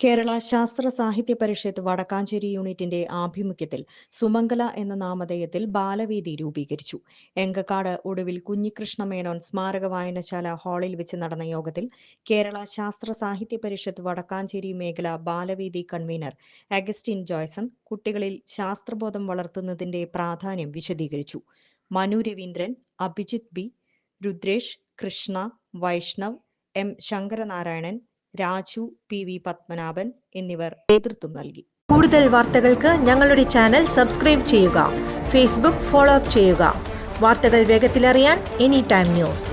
Kerala Sasthra Sahithya Parishath Vadakkanchery യൂണിറ്റിന്റെ ആഭിമുഖ്യത്തിൽ സുമംഗല എന്ന നാമധേയത്തിൽ ബാലവേദി രൂപീകരിച്ചു. എങ്കക്കാട് ഒടുവിൽ കുഞ്ഞികൃഷ്ണ മേനോൻ സ്മാരക വായനശാല ഹാളിൽ വെച്ച് നടന്ന യോഗത്തിൽ കേരള ശാസ്ത്ര സാഹിത്യ പരിഷത്ത് വടക്കാഞ്ചേരി മേഖല ബാലവേദി കൺവീനർ അഗസ്റ്റിൻ ജോയ്സൺ കുട്ടികളിൽ ശാസ്ത്രബോധം വളർത്തുന്നതിന്റെ പ്രാധാന്യം വിശദീകരിച്ചു. Manu Raveendran Abhijith B Rudresh Krishna Vaishnav M Sankaranarayanan Raju P V Padmanabhan എന്നിവർ നേതൃത്വം നൽകി. കൂടുതൽ വാർത്തകൾക്ക് ഞങ്ങളുടെ ചാനൽ സബ്സ്ക്രൈബ് ചെയ്യുക ഫേസ്ബുക്ക് ഫോളോ അപ്പ് ചെയ്യുക. വാർത്തകൾ വേഗത്തിലറിയാൻ എനി ടൈം ന്യൂസ്.